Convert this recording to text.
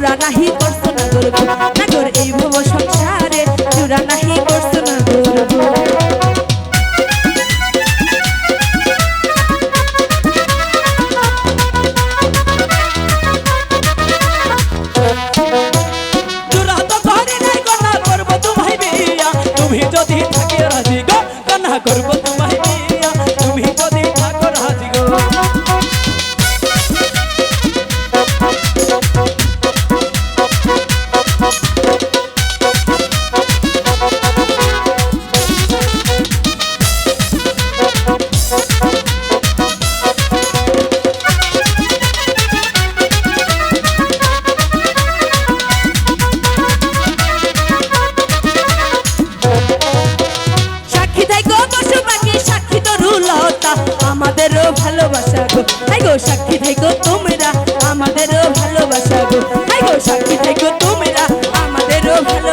জোড়া নাহি করছ না গর্ব নাগর এই ভব সংসারে জোড়া নাহি করব আমাদেরও ভালোবাসা গো। হাই গো সাক্ষী গো তোমরা আমাদেরও ভালোবাসা গো। হাই গো সাক্ষী গো তোমরা আমাদেরও ভালোবাসা